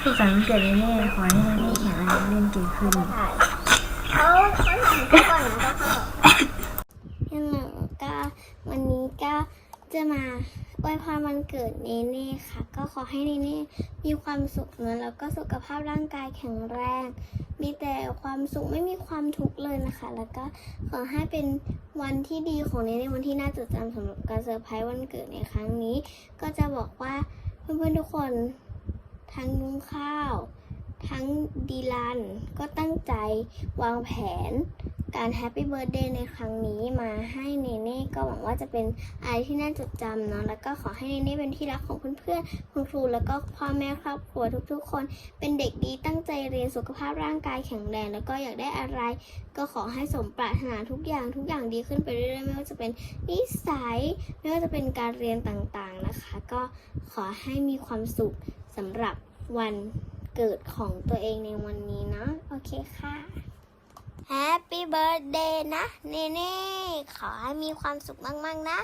ยเล่สุขสันต์วันเกิดเนเน่ขอให้เนเน่แข็งแรงเล่นเก่งขึ้นเขาเขาถามเขาก่อนนะก็เขาฮัลโหลก็วันนี้ก็จะมาอวยพรวันเกิดเนเน่ค่ะ ก็ขอให้เนเน่มีความสุขนะแล้วก็สุขภาพร่างกายแข็งแรง มีแต่ความสุขไม่มีความทุกข์เลยนะคะ แล้วก็ขอให้เป็นวันที่ดีของเนเน่วันที่น่าจดจำสำหรับการเซอร์ไพรส์วันเกิดในครั้งนี้ ก็จะบอกว่าเพื่อนๆทุกคน ทั้งยุ้งข้าว ทั้งดีลันก็ตั้งใจวางแผน การแฮปปี้เบิร์ดเดย์ในครั้งนี้มาให้เนเน่ก็หวังว่าจะเป็นอะไรที่น่าจดจำเนาะแล้วก็ขอให้เนเน่เป็นที่รักของเพื่อนๆคุณครูแล้วก็พ่อแม่ครอบครัวทุกๆ คน เป็นเด็กดีตั้งใจเรียนสุขภาพร่างกายแข็งแรงแล้วก็อยากได้อะไร ก็ขอให้สมปรารถนาทุกอย่างทุกอย่างดีขึ้นไปเรื่อยๆไม่ว่าจะเป็นนิสัยไม่ว่าจะเป็นการเรียนต่างๆนะคะ ก็ขอให้มีความสุขสำหรับวันเกิดของตัวเองในวันนี้เนาะโอเคค่ะ แฮปปี้เบิร์ดเดย์นะเนเน่ขอให้มีความสุขมาก ๆ นะ